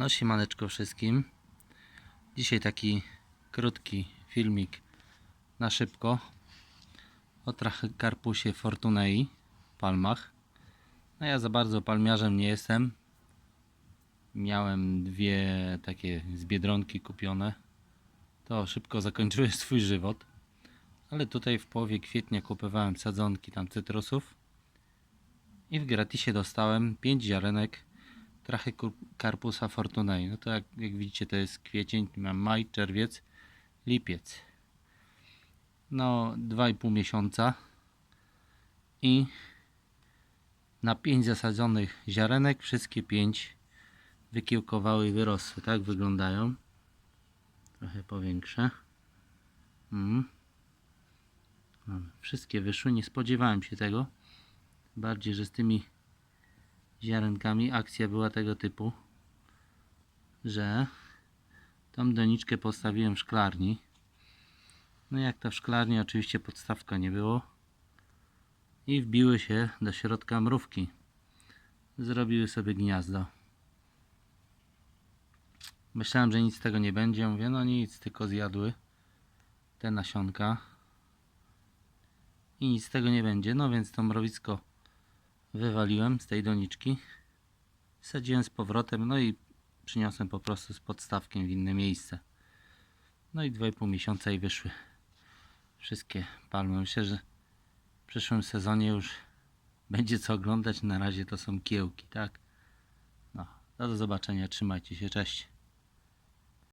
No siemaneczko wszystkim. Dzisiaj taki krótki filmik na szybko o Trachycarpusie fortunei palmach. No ja za bardzo palmiarzem nie jestem. Miałem dwie takie z Biedronki kupione. To szybko zakończyły swój żywot. Ale tutaj w połowie kwietnia kupowałem sadzonki tam cytrusów. I w gratisie dostałem 5 ziarenek Trachycarpusa fortunei. No to jak, jak widzicie to jest kwiecień, mam maj, czerwiec, lipiec. No 2,5 miesiąca. I na 5 zasadzonych ziarenek wszystkie 5 wykiełkowały i wyrosły. Tak wyglądają. Trochę powiększę. Mm. Wszystkie wyszły, nie spodziewałem się tego. Bardziej, że z tymi ziarenkami akcja była tego typu, że tą doniczkę postawiłem w szklarni. No jak ta w szklarni oczywiście podstawka nie było. I wbiły się do środka mrówki. Zrobiły sobie gniazdo. Myślałem, że nic z tego nie będzie. Mówię, no nic, tylko zjadły te nasionka. I nic z tego nie będzie. No więc to mrowisko wywaliłem z tej doniczki. Sadziłem z powrotem, no i przyniosłem po prostu z podstawkiem w inne miejsce. No i 2,5 miesiąca i wyszły wszystkie palmy. Myślę, że w przyszłym sezonie już będzie co oglądać. Na razie to są kiełki, tak? No, do zobaczenia, trzymajcie się, cześć.